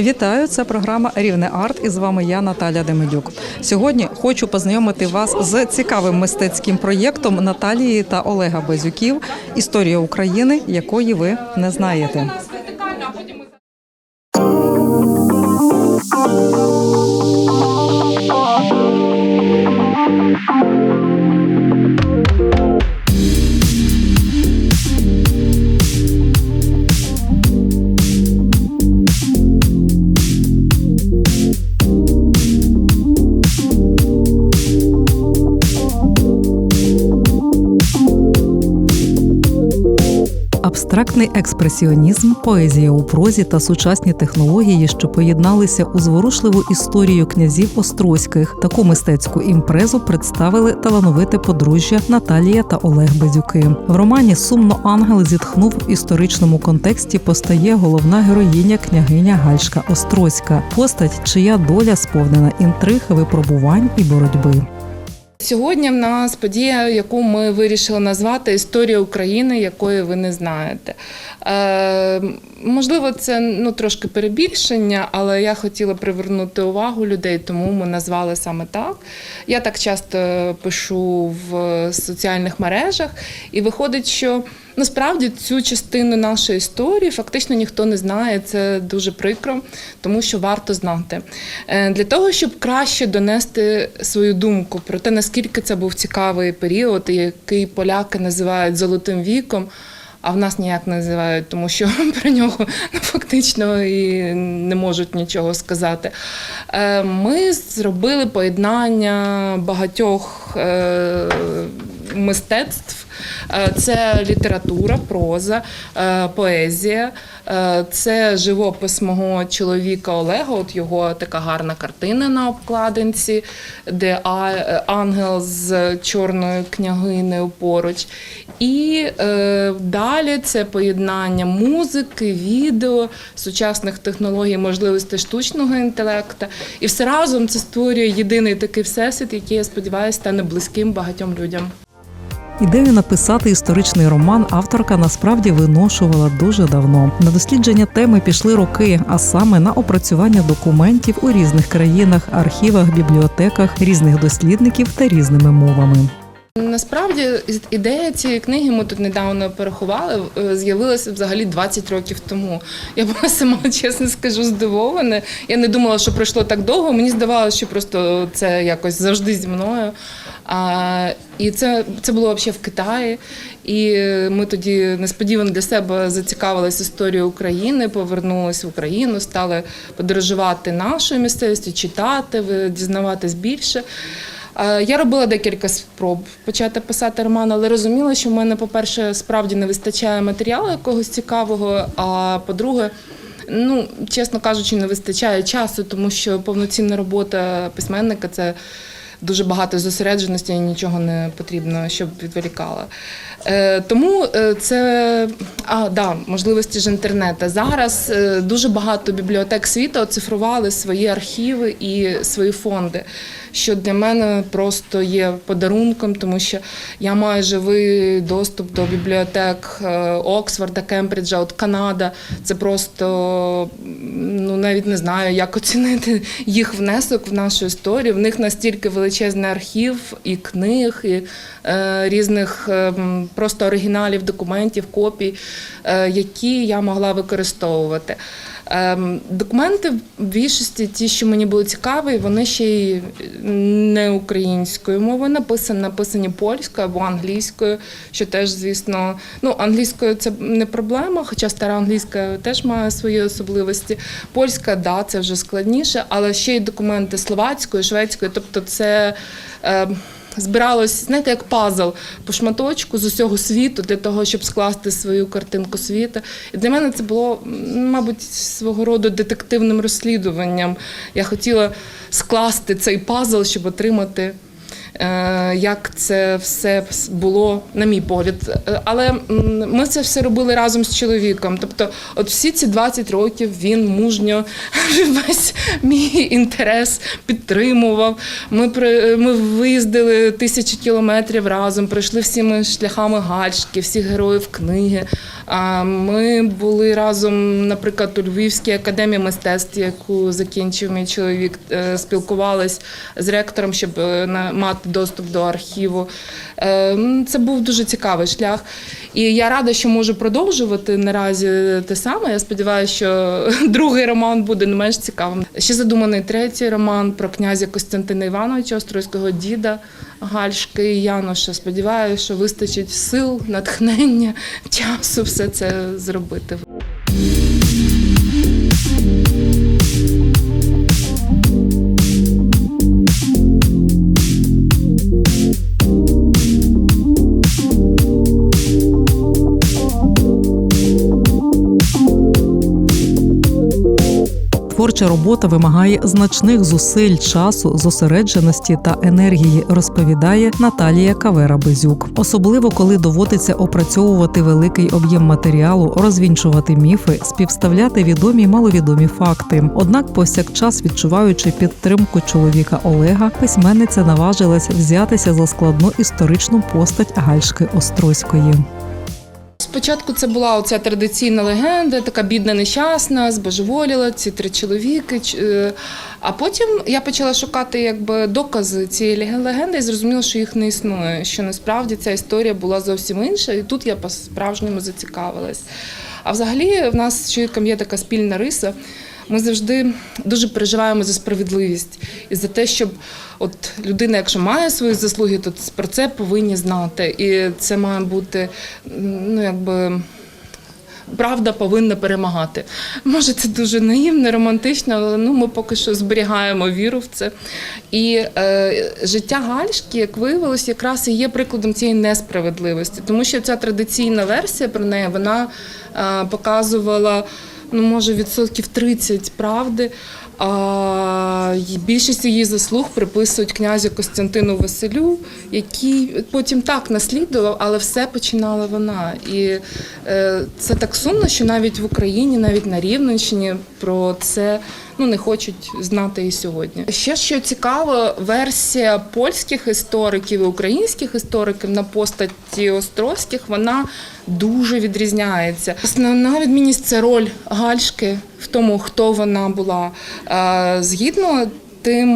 Вітаю, це програма Рівне Арт і з вами я, Наталя Демидюк. Сьогодні хочу познайомити вас з цікавим мистецьким проєктом Наталії та Олега Безюків Історія України, якої ви не знаєте. Абстрактний експресіонізм, поезія у прозі та сучасні технології, що поєдналися у зворушливу історію князів Острозьких. Таку мистецьку імпрезу представили талановите подружжя Наталія та Олег Базюки. В романі Сумно ангел зітхнув в історичному контексті. Постає головна героїня княгиня Гальшка Острозька, постать, чия доля сповнена інтриг, випробувань і боротьби. Сьогодні в нас подія, яку ми вирішили назвати Історія України, якої ви не знаєте. Е, можливо, це ну, трошки перебільшення, але я хотіла привернути увагу людей, тому ми назвали саме так. Я так часто пишу в соціальних мережах, і виходить, що насправді цю частину нашої історії фактично ніхто не знає. Це дуже прикро, тому що варто знати. Е, Для того, щоб краще донести свою думку про те, наскільки це був цікавий період, який поляки називають золотим віком. А в нас ніяк не називають, тому що про нього ну, фактично і не можуть нічого сказати. Е, Ми зробили поєднання багатьох е, мистецтв. Е, Це література, проза, е, поезія, е, це живопис мого чоловіка Олега. От його така гарна картина на обкладинці, де ангел з чорною княгинею поруч. І далі це поєднання музики, відео, сучасних технологій, можливостей штучного інтелекту. І все разом це створює єдиний такий всесвіт, який я сподіваюся стане близьким багатьом людям. Ідею написати історичний роман авторка насправді виношувала дуже давно. На дослідження теми пішли роки, а саме на опрацювання документів у різних країнах, архівах, бібліотеках, різних дослідників та різними мовами. Насправді ідея цієї книги ми тут недавно порахували. е, З'явилася взагалі 20 років тому. Я була сама, чесно скажу, здивована. Я не думала, що пройшло так довго. Мені здавалося, що просто це якось завжди зі мною. А, і це, це було взагалі в Китаї. І ми тоді несподівано для себе зацікавилися історією України, повернулися в Україну, стали подорожувати нашою місцевістю, читати, дізнаватись більше. Е, Я робила декілька спроб почати писати роман, але розуміла, що в мене, по-перше, справді не вистачає матеріалу якогось цікавого. А по-друге, ну чесно кажучи, не вистачає часу, тому що повноцінна робота письменника це. Дуже багато зосередженості і нічого не потрібно, щоб відволікало. Е, тому е, це а, да, можливості ж інтернету. Зараз е, дуже багато бібліотек світу оцифрували свої архіви і свої фонди, що для мене просто є подарунком, тому що я маю живий доступ до бібліотек Оксфорда, Кембриджа, от Канада. Це просто ну навіть не знаю, як оцінити їх внесок в нашу історію. В них настільки величезний архів і книг, і е, різних е, просто оригіналів, документів, копій, е, які я могла використовувати. Ем, Документи в більшості, ті, що мені були цікаві, вони ще й не українською мовою написані, написані польською або англійською, що теж, звісно, ну англійською це не проблема, хоча стара англійська теж має свої особливості. Польська, да, це вже складніше, але ще й документи словацькою, шведською, тобто це. Е, Збиралось, знаєте, як пазл по шматочку з усього світу для того, щоб скласти свою картинку світу. І для мене це було, мабуть, свого роду детективним розслідуванням. Я хотіла скласти цей пазл, щоб отримати. Е, Як це все було, на мій погляд. Е, Але ми це все робили разом з чоловіком. Тобто, от всі ці 20 років він мужньо весь мій інтерес підтримував. Ми ми виїздили тисячі кілометрів разом, пройшли всіми шляхами гальшки, всіх героїв книги. Ми були разом, наприклад, у Львівській академії мистецтв, яку закінчив мій чоловік, е, спілкувались з ректором, щоб е, мати доступ до архіву. Е, м, Це був дуже цікавий шлях. І я рада, що можу продовжувати наразі те саме. Я сподіваюся, що другий роман буде не менш цікавим. Ще задуманий третій роман про князя Костянтина Івановича, острозького діда Гальшки і Януша. Сподіваюся, що вистачить сил, натхнення, часу все це зробити. Творча робота вимагає значних зусиль, часу, зосередженості та енергії, розповідає Наталія Кавера Безюк. Особливо коли доводиться опрацьовувати великий об'єм матеріалу, розвінчувати міфи, співставляти відомі маловідомі факти. Однак, повсякчас відчуваючи підтримку чоловіка Олега, письменниця наважилась взятися за складну історичну постать Гальшки Острозької. Спочатку це була оця традиційна легенда, така бідна нещасна, збожеволіла, ці три чоловіки. е, А потім я почала шукати якби, докази цієї легенди і зрозуміла, що їх не існує, що насправді ця історія була зовсім інша, і тут я по-справжньому зацікавилась. А взагалі в нас з чоловіком є така спільна риса. Ми завжди дуже переживаємо за справедливість і за те, щоб от людина, якщо має свої заслуги, то про це повинні знати. І це має бути ну якби. Правда повинна перемагати. Може, це дуже наївно, романтично, але ну, ми поки що зберігаємо віру в це. І е, життя Гальшки, як виявилось, якраз і є прикладом цієї несправедливості, тому що ця традиційна версія про неї вона е, показувала ну, може, відсотків 30 правди. А більшість її заслуг приписують князю Костянтину Василю, який потім так наслідував, але все починала вона. І е, це так сумно, що навіть в Україні, навіть на Рівненщині про це ну, не хочуть знати і сьогодні. Ще що цікаво, версія польських істориків і українських істориків на постаті Островських вона дуже відрізняється. Основна відмінність це роль Гальшки в тому, хто вона була. Е, Згідно тим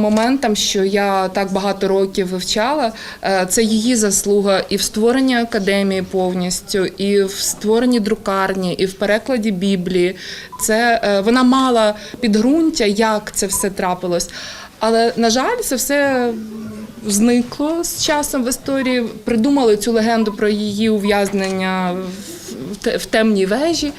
моментам, що я так багато років вивчала, е, це її заслуга і в створенні академії повністю, і в створенні друкарні, і в перекладі Біблії. Це е, вона мала підґрунтя, як це все трапилось. Але на жаль, це все зникло з часом в історії. Придумали цю легенду про її ув'язнення в темній вежі.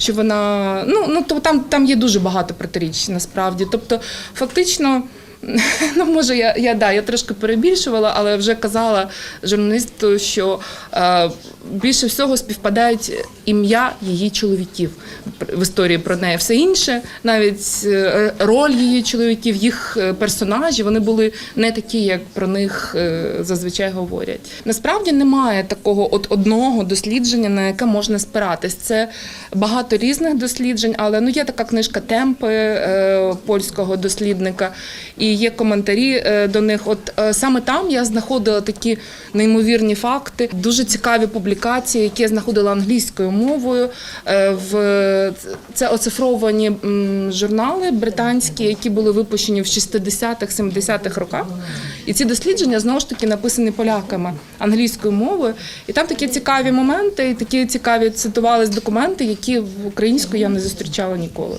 Що вона ну ну то там, там є дуже багато протиріч насправді. Тобто, фактично, ну може, я, я да, я трошки перебільшувала, але вже казала журналісту, що е, більше всього співпадають ім'я її чоловіків в історії про неї. Все інше, навіть е, роль її чоловіків, їх е, персонажі, вони були не такі, як про них е, зазвичай говорять. Насправді немає такого от одного дослідження, на яке можна спиратись. Це багато різних досліджень, але ну є така книжка Темпи е, польського дослідника, і є коментарі е, до них. От е, саме там я знаходила такі неймовірні факти, дуже цікаві публікації, які я знаходила англійською мовою. Е, В це оцифровані журнали британські, які були випущені в 60-х, 70-х роках. І ці дослідження знову ж таки написані поляками англійською мовою. І там такі цікаві моменти, і такі цікаві цитувались документи, які в українською я не зустрічала ніколи.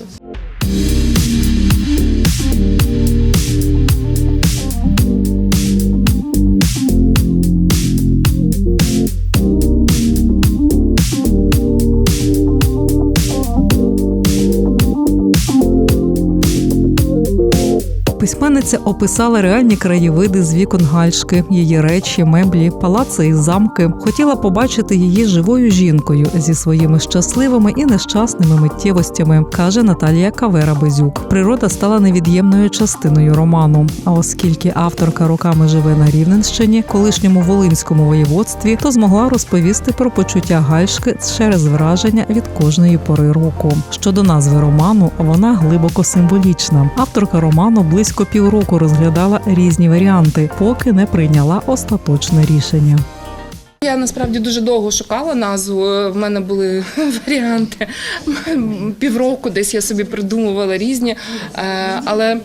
Письменниця описала реальні краєвиди з вікон Гальшки, її речі, меблі, палаци і замки. Хотіла побачити її живою жінкою зі своїми щасливими і нещасними миттєвостями, каже Наталія Кавера Безюк. Природа стала невід'ємною частиною роману. А оскільки авторка роками живе на Рівненщині, колишньому волинському воєводстві, то змогла розповісти про почуття Гальшки через враження від кожної пори року. Щодо назви роману, вона глибоко символічна. Авторка роману близько півроку розглядала різні варіанти, поки не прийняла остаточне рішення. Я насправді дуже довго шукала назву. В мене були варіанти. Півроку десь я собі придумувала різні. Е, Але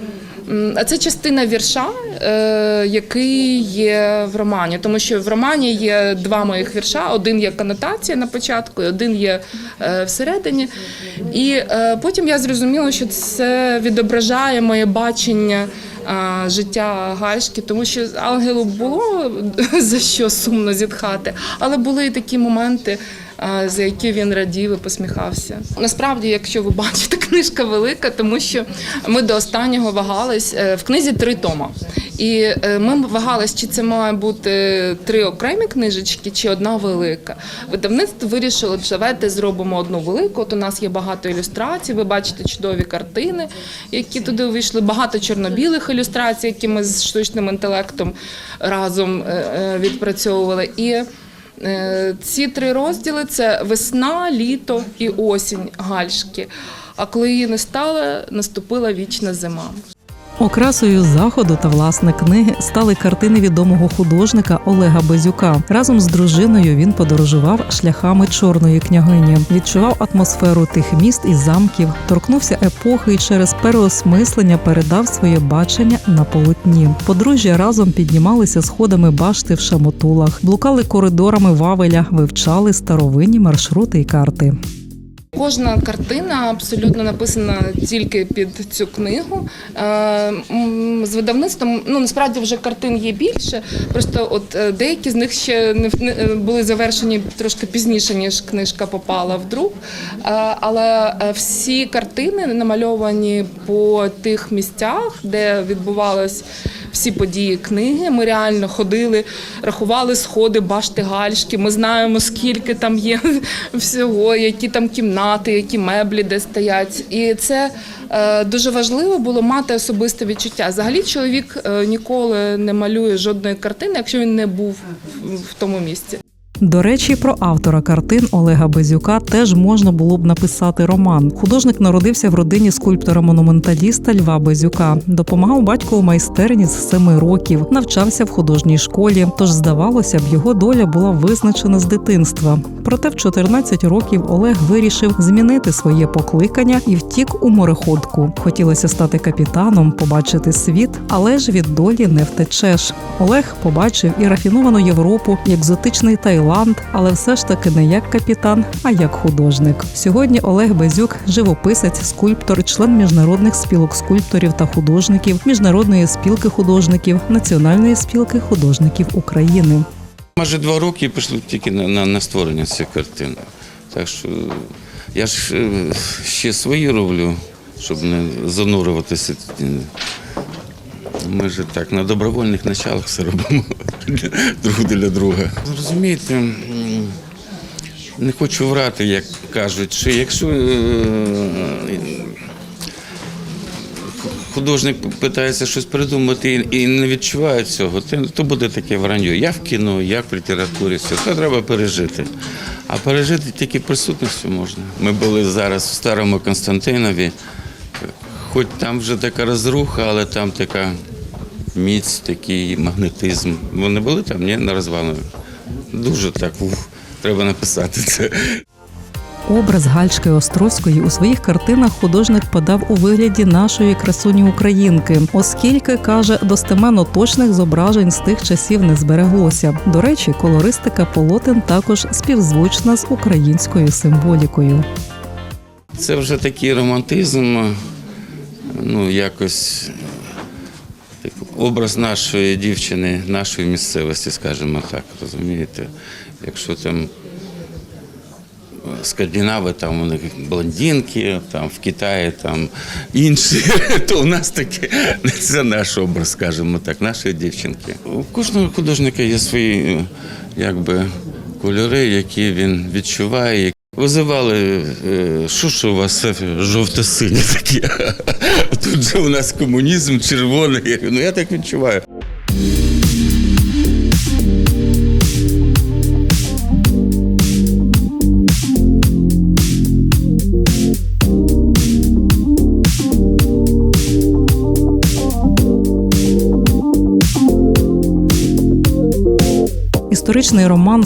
це частина вірша, який є в романі. Тому що в романі є два моїх вірша: один є канотація на початку, один є е, всередині. І е, потім я зрозуміла, що це відображає моє бачення життя Гальшки, тому що ангелу було за що сумно зітхати, але були і такі моменти. За які він радів і посміхався. Насправді, якщо ви бачите, книжка велика, тому що ми до останнього вагались Е, в книзі три тома. І е, ми вагались, чи це має бути три окремі книжечки, чи одна велика. Видавництво вирішило, давайте зробимо одну велику. От у нас є багато ілюстрацій. Ви бачите чудові картини, які туди увійшли. Багато чорно-білих ілюстрацій, які ми з штучним інтелектом разом е, е, відпрацьовували. І е, ці три розділи це весна, літо і осінь гальшки. А коли її не стало, наступила вічна зима. Окрасою заходу та власне книги стали картини відомого художника Олега Безюка. Разом з дружиною він подорожував шляхами чорної княгині, відчував атмосферу тих міст і замків, торкнувся епохи і через переосмислення передав своє бачення на полотні. Подружжя разом піднімалися сходами башти в шамотулах, блукали коридорами Вавеля, вивчали старовинні маршрути і карти. Кожна картина абсолютно написана тільки під цю книгу. Е, З видавництвом ну насправді вже картин є більше. Просто от е, деякі з них ще не е, були завершені трошки пізніше, ніж книжка попала в друк. Але всі картини намальовані по тих місцях, де відбувалось всі події книги. Ми реально ходили, рахували сходи, башти гальшки. Ми знаємо, скільки там є всього, які там кімнати, які меблі де стоять. І це е, дуже важливо було мати особисте відчуття. Взагалі, чоловік е, ніколи не малює жодної картини, якщо він не був в- тому місці. До речі, про автора картин Олега Безюка теж можна було б написати роман. Художник народився в родині скульптора-монументаліста Льва Безюка. Допомагав батьку у майстерні з семи років, навчався в художній школі. Тож, здавалося б, його доля була визначена з дитинства. Проте в 14 років Олег вирішив змінити своє покликання і втік у мореходку. Хотілося стати капітаном, побачити світ, але ж від долі не втечеш. Олег побачив і рафіновану Європу, і екзотичний Таїланд, але все ж таки не як капітан, а як художник. Сьогодні Олег Безюк живописець, скульптор, член міжнародних спілок скульпторів та художників, міжнародної спілки художників, Національної спілки художників України. Майже два роки пішло тільки на, на, на створення цієї картини. Так що я ж е, ще свої роблю, щоб не занурюватися. Ми ж так на добровольних началах все робимо друг для друга. Розумієте, не хочу врати, як кажуть, що якщо е, художник питається щось придумати і- не відчуває цього, то, буде таке враньо. Я в кіно, я в літературі, все це треба пережити. А пережити тільки присутністю можна. Ми були зараз в старому Константинові, хоч там вже така розруха, але там така міць, такий магнетизм. Ви не були там, ні, на розвалах? Дуже так, ух, треба написати це. Образ Гальшки Острозької у своїх картинах художник подав у вигляді нашої красуні українки, оскільки каже, достеменно точних зображень з тих часів не збереглося. До речі, колористика полотен також співзвучна з українською символікою. Це вже такий романтизм, ну якось так, образ нашої дівчини, нашої місцевості, скажімо так, розумієте? Якщо там скандинави, там у них блондинки, там в Китаї там інші, то у нас таке це наш образ, скажімо так, нашої дівчинки. У кожного художника є свої якби кольори, які він відчуває. Визивали, е, що ж у вас жовто-сині такі. Тут же у нас комунізм червоний. Ну я так відчуваю.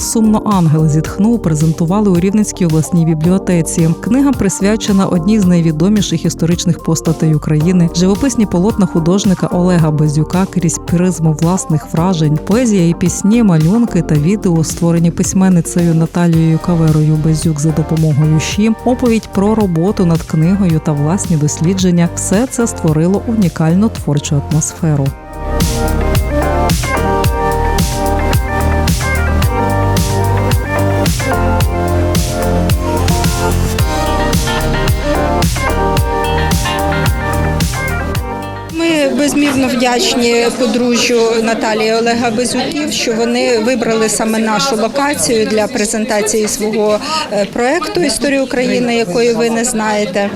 Сумно ангел зітхнув презентували у Рівненській обласній бібліотеці. Книга присвячена одній з найвідоміших історичних постатей України. Живописні полотна художника Олега Безюка крізь призму власних вражень, поезія і пісні, малюнки та відео, створені письменницею Наталією Каверою Безюк за допомогою ЩІ, оповідь про роботу над книгою та власні дослідження. Все це створило унікальну творчу атмосферу. Безмірно вдячні подружжю Наталії Олега Безюків, що вони вибрали саме нашу локацію для презентації свого е, проекту Історія України, якої ви не знаєте.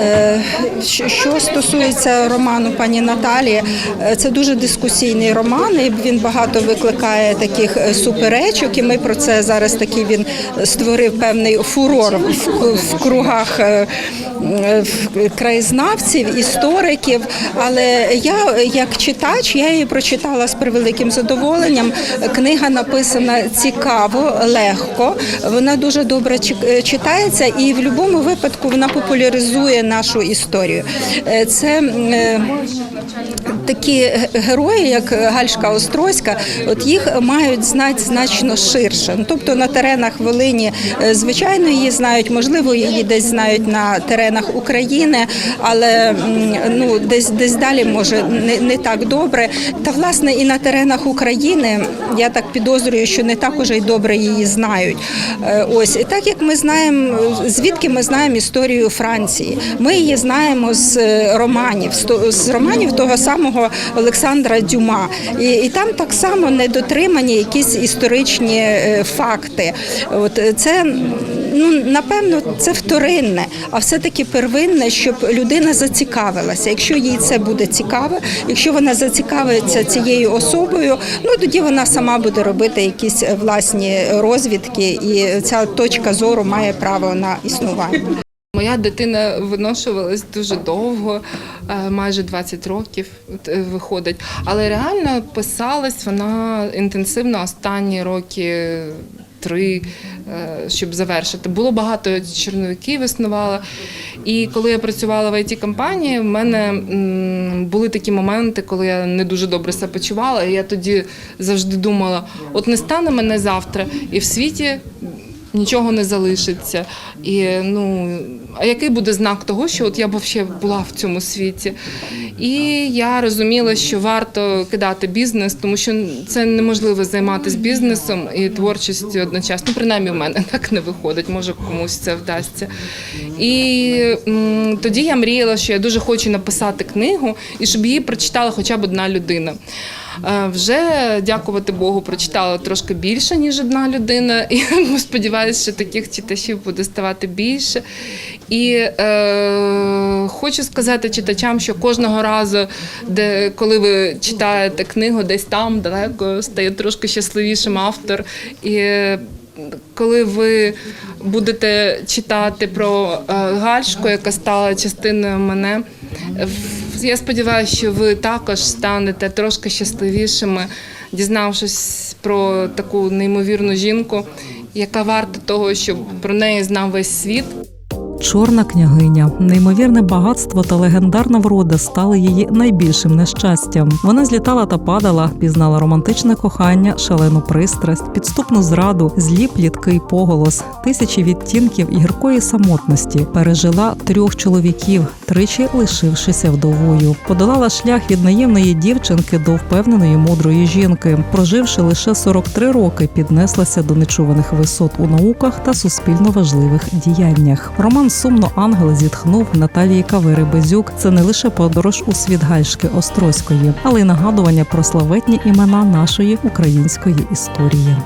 Е, що- стосується роману пані Наталії, е, це дуже дискусійний роман, і він багато викликає таких суперечок. І ми про це зараз такий він створив певний фурор в, кругах краєзнавців, істориків. Але я, як читач, я її прочитала з превеликим задоволенням. Книга написана цікаво, легко. Вона дуже добре чик- читається, і в будь-якому випадку вона популяризує нашу історію. Е, Це е, такі герої, як Гальшка Острозька, от їх мають знати значно ширше. Ну, Тобто на теренах Волині, е, звичайно, її знають, можливо, її десь знають на теренах України, але ну десь десь далі може не, не так добре. Та власне і на теренах України я так підозрюю, що не так уже й добре її знають. Е, Ось і так як ми знаємо, звідки ми знаємо історію Франції. Ми її знаємо з е, романів, з романів того самого Олександра Дюма. І, і там так само недотримані якісь історичні е, факти. От е, це ну напевно це вторинне, а все-таки первинне, щоб людина зацікавилася. Якщо їй це буде цікаво, якщо вона зацікавиться цією особою, ну тоді вона сама буде робити якісь е, власні розвідки, і ця точка зору має право на існування. Моя дитина виношувалась дуже довго, е, майже 20 років е, виходить. Але реально писалась вона інтенсивно останні роки три, е, щоб завершити. Було багато чорновиків існувало. І коли я працювала в it компанії в мене були такі моменти, коли я не дуже добре себе почувала. І я тоді завжди думала: от не стане мене завтра, і в світі нічого не залишиться. І ну а який буде знак того, що от я б взагалі була в цьому світі? І я розуміла, що варто кидати бізнес, тому що це неможливо займатися бізнесом і творчістю одночасно. Принаймні в мене так не виходить, може комусь це вдасться. І м, тоді я мріяла, що я дуже хочу написати книгу і щоб її прочитала хоча б одна людина. Е, Вже дякувати Богу, прочитала трошки більше, ніж одна людина, і сподіваюся, що таких читачів буде ставати більше. І е, хочу сказати читачам, що кожного разу, де коли ви читаєте книгу, десь там далеко стає трошки щасливішим автор. І коли ви будете читати про е, Гальшку, яка стала частиною мене, я сподіваюся, що ви також станете трошки щасливішими, дізнавшись про таку неймовірну жінку, яка варта того, щоб про неї знав весь світ. Чорна княгиня, неймовірне багатство та легендарна врода стали її найбільшим нещастям. Вона злітала та падала, пізнала романтичне кохання, шалену пристрасть, підступну зраду, злі плітки й поголос, тисячі відтінків гіркої самотності. Пережила трьох чоловіків, тричі лишившися вдовою. Подолала шлях від наївної дівчинки до впевненої мудрої жінки. Проживши лише 43 роки, піднеслася до нечуваних висот у науках та суспільно важливих діяннях. Роман Сумно ангел зітхнув Наталії Кавири Безюк. Це не лише подорож у світ Гальшки Острозької, але й нагадування про славетні імена нашої української історії.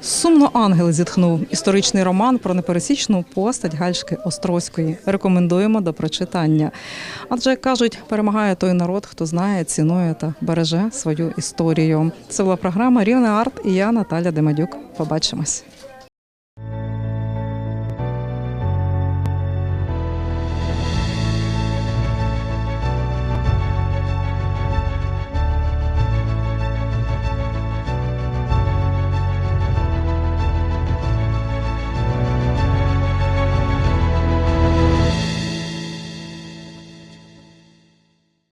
Сумно ангел зітхнув історичний роман про непересічну постать Гальшки Острозької. Рекомендуємо до прочитання. Адже кажуть, перемагає той народ, хто знає, цінує та береже свою історію. Це була програма Рівне Арт і я, Наталя Демадюк. Побачимось.